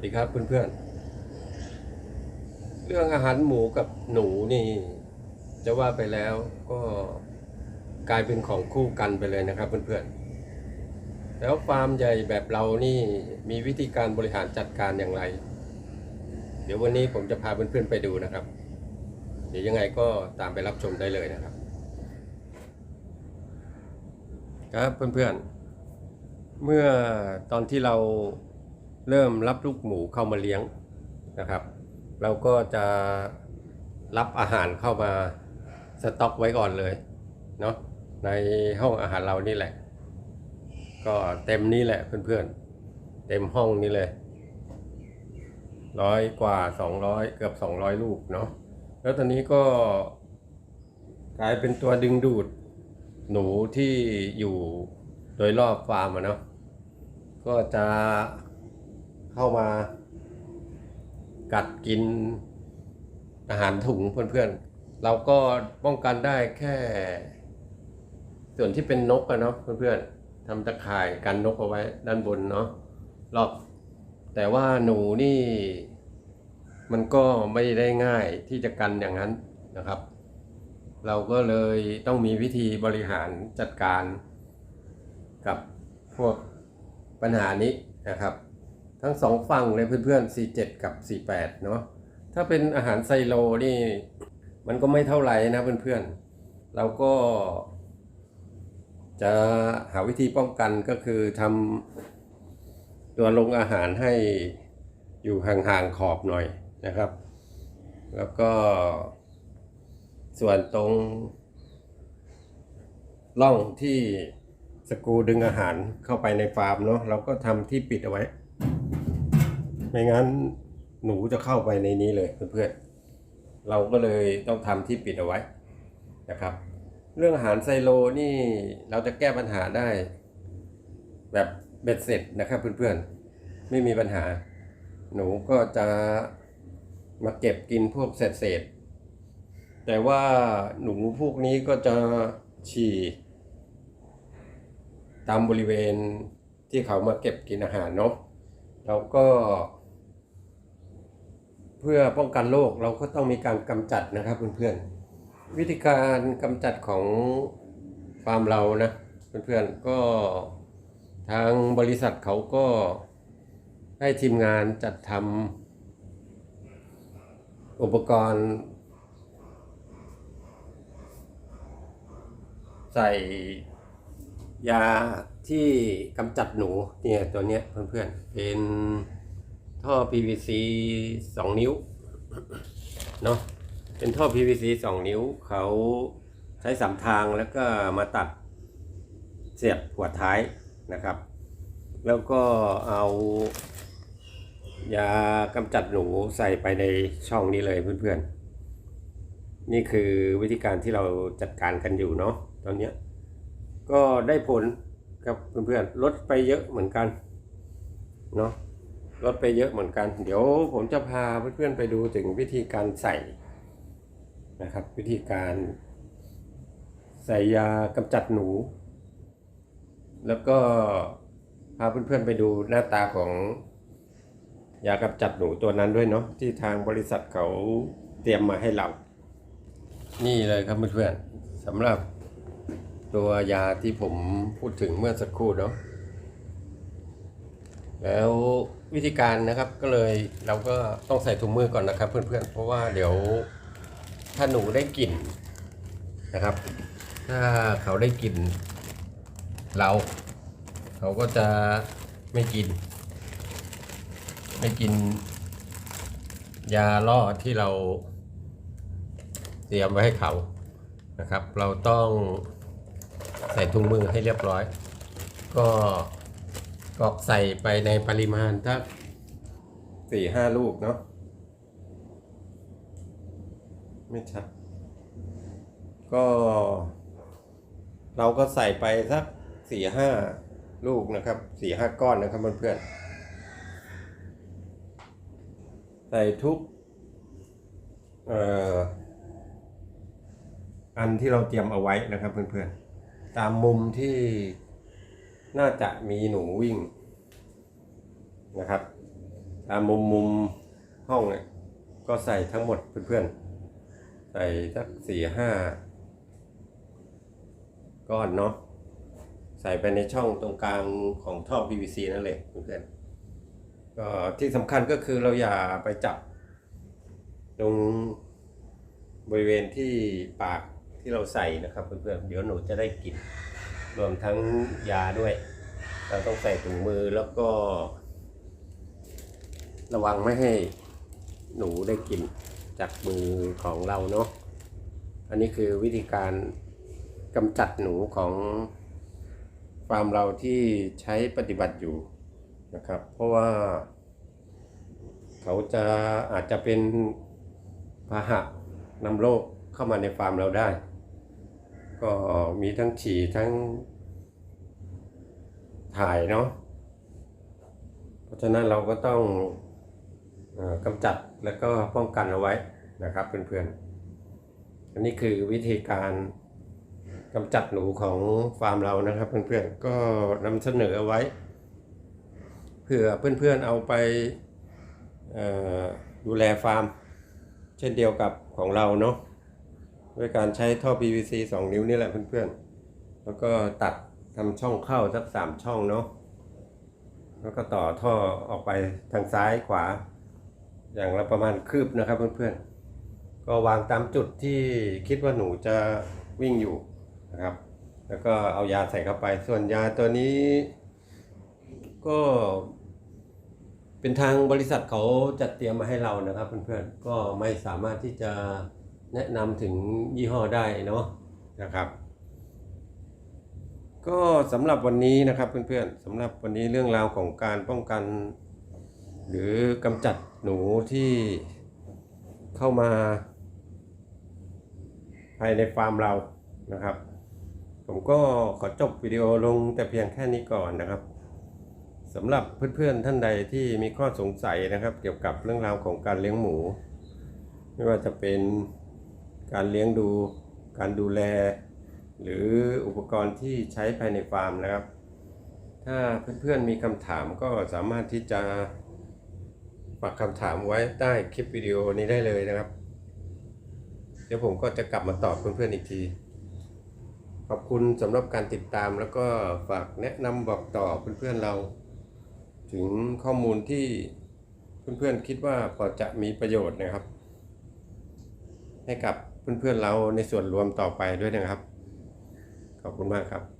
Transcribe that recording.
วัสดีครับเพื่อนๆ เรื่องอาหารหมูกับหนูนี่ จะว่าไปแล้วก็กลายเป็นของคู่กันไปเลยนะครับเพื่อนๆ แล้วฟาร์มใหญ่แบบเรานี่มีวิธีการบริหารจัดการอย่างไร เดี๋ยววันนี้ผมจะพาเพื่อนๆไปดูนะครับ เดี๋ยวยังไงก็ตามไปรับชมได้เลยนะครับ ครับเพื่อนๆ เมื่อตอนที่เรา เริ่มรับลูกหมูเข้ามาเลี้ยงนะครับ เราก็จะรับอาหารเข้ามาสต็อกไว้ก่อนเลยเนาะในห้องอาหารเรานี่แหละ ก็เต็มนี่แหละเพื่อนๆ เต็มห้องนี้เลยร้อยกว่าสองร้อยเกือบสองร้อยลูกเนาะแล้วตอนนี้ก็กลายเป็นตัวดึงดูดหนูที่อยู่โดยรอบฟาร์มอะเนาะก็จะ เข้ามา กัดกินอาหารถุงเพื่อนๆ เราก็ป้องกันได้แค่ ส่วนที่เป็นนกอะเนาะเพื่อนๆทำตะข่ายกันนกเอาไว้ด้านบนเนาะรอบแต่ว่าหนูนี่ มันก็ไม่ได้ง่ายที่จะกันอย่างนั้นนะครับ เราก็เลยต้องมีวิธีบริหารจัดการกับพวกปัญหานี้นะครับ ทั้งสองฝั่งเลยเพื่อนๆ 47 กับ 48 เนาะถ้าเป็นอาหารไซโลนี่ มันก็ไม่เท่าไหร่นะเพื่อนๆ เราก็ จะหาวิธีป้องกันก็คือทำตัวลงอาหารให้อยู่ห่างๆขอบหน่อยนะครับ แล้วก็ส่วนตรงร่องที่สกูดึงอาหารเข้าไปในฟาร์มเนาะเราก็ทำที่ปิดเอาไว้ ไม่งั้นหนูจะเข้าไปในนี้เลยเพื่อนๆเราก็เลยต้องทำที่ปิดเอาไว้นะครับ เรื่องอาหารไซโลนี่เราจะแก้ปัญหาได้ แบบเบ็ดเสร็จนะครับเพื่อนๆ ไม่มีปัญหา หนูก็จะมาเก็บกินพวกเศษเศษๆแต่ว่าหนูพวกนี้ก็จะฉี่ตามบริเวณที่เขามาเก็บกินอาหารเนาะเราก็ เพื่อป้องกันโรคเราก็ต้องมีการกำจัดนะครับเพื่อนๆวิธีการกำจัดของฟาร์มเรานะเพื่อนๆก็ทางบริษัทเขาก็ให้ทีมงานจัดทำอุปกรณ์ ใส่ยาที่กำจัดหนูเนี่ยตัวเนี้ยเพื่อนๆเป็น ท่อ PVC 2 นิ้วเนาะเป็นท่อ PVC 2 นิ้วเขาใช้สามทางแล้วก็มาตัดเสียบหัวท้ายนะครับ แล้วก็เอายากำจัดหนูใส่ไปในช่องนี้เลยเพื่อนๆ นี่คือวิธีการที่เราจัดการกันอยู่เนาะตอนนี้ก็ได้ผลครับเพื่อนๆลดไปเยอะเหมือนกันเนาะ ลดไปเยอะเหมือนกัน เดี๋ยวผมจะพาเพื่อนๆไปดูถึงวิธีการใส่นะครับ วิธีการใส่ยากำจัดหนู แล้วก็พาเพื่อนๆไปดูหน้าตาของยากำจัดหนูตัวนั้นด้วยเนาะที่ทางบริษัทเขาเตรียมมาให้เรา นี่เลยครับเพื่อนๆสำหรับตัวยาที่ผมพูดถึงเมื่อสักครู่เนาะแล้ว วิธีการนะครับก็เลยเราก็ต้องใส่ถุงมือก่อนนะครับ เพื่อนๆเพราะว่าเดี๋ยวถ้าหนูได้กลิ่นนะครับ ถ้าเขาได้กลิ่นเรา เขาก็จะไม่กิน ไม่กิน ยาล่อที่เราเตรียมไว้ให้เขานะครับ เราต้องใส่ถุงมือให้เรียบร้อย ก็ กรอกใส่ไปในปริมาณถ้าสี่ห้าลูกเนาะไม่ชัด ก็ เราก็ใส่ไปสักสี่ห้าลูกนะครับสี่ห้าก้อนนะครับเพื่อนๆใส่ทุกเอ่ออันที่เราเตรียมเอาไว้นะครับเพื่อนๆ ตามมุมที่ น่าจะมีหนูวิ่งนะครับ ตามมุมมุมห้องเนี่ยก็ใส่ทั้งหมดเพื่อนๆ ใส่สักสี่ห้าก้อนเนาะใส่ไปในช่องตรงกลางของท่อ PVC นั่นเลยเพื่อนๆก็ที่สำคัญก็คือเราอย่าไปจับ ตรงบริเวณที่ปากที่เราใส่นะครับเพื่อนๆเดี๋ยวหนูจะได้กลิ่น รวมทั้งยาด้วย เราต้องใส่ถุงมือแล้วก็ ระวังไม่ให้หนูได้กินจากมือของเราเนาะอันนี้คือวิธีการกำจัดหนูของฟาร์มเราที่ใช้ปฏิบัติอยู่นะครับ เพราะว่า เขาจะอาจจะเป็นพาหะนำโรคเข้ามาในฟาร์มเราได้ ก็มีทั้งฉี่ทั้งถ่ายเนาะ เพราะฉะนั้นเราก็ต้องอกำจัดและก็ป้องกันเอาไว้นะครับเพื่อนๆ อันนี้คือวิธีการกำจัดหนูของฟาร์มเรานะครับเพื่อนๆ ก็นำเสนอเอาไว้เพื่อเพื่อนๆเอาไปดูแลฟาร์ม เช่นเดียวกับของเราเนาะ ด้วยการใช้ท่อ PVC 2 นิ้วนี่แหละเพื่อนๆ แล้วก็ตัดทำช่องเข้าสัก3ช่องเนาะ แล้วก็ต่อท่อออกไปทางซ้ายขวา อย่างละประมาณคืบนะครับเพื่อนๆ ก็วางตามจุดที่คิดว่าหนูจะวิ่งอยู่นะครับ แล้วก็เอายาใส่เข้าไป ส่วนยาตัวนี้ก็เป็นทางบริษัทเขาจัดเตรียมมาให้เรานะครับเพื่อนๆ ก็ไม่สามารถที่จะ แนะนำถึงยี่ห้อได้เนาะนะครับ ก็สำหรับวันนี้นะครับเพื่อนๆสำหรับวันนี้เรื่องราวของการป้องกัน หรือกำจัดหนูที่เข้ามาภายในฟาร์มเรานะครับ ผมก็ขอจบวิดีโอลงแต่เพียงแค่นี้ก่อนนะครับสำหรับเพื่อนๆท่านใดที่มีข้อสงสัยนะครับ เกี่ยวกับเรื่องราวของการเลี้ยงหมู ไม่ว่าจะเป็น การเลี้ยงดู การดูแล หรืออุปกรณ์ที่ใช้ภายในฟาร์มนะครับ ถ้าเพื่อนๆมีคำถามก็สามารถที่จะฝากคำถามไว้ใต้คลิปวิดีโอนี้ได้เลยนะครับ เดี๋ยวผมก็จะกลับมาตอบเพื่อนๆอีกที ขอบคุณสำหรับการติดตามแล้วก็ฝากแนะนำบอกต่อเพื่อนๆเรา ถึงข้อมูลที่เพื่อนๆคิดว่าพอจะมีประโยชน์นะครับ ให้กับเพื่อนๆเราในส่วนรวมต่อไปด้วยนะครับ ขอบคุณมากครับ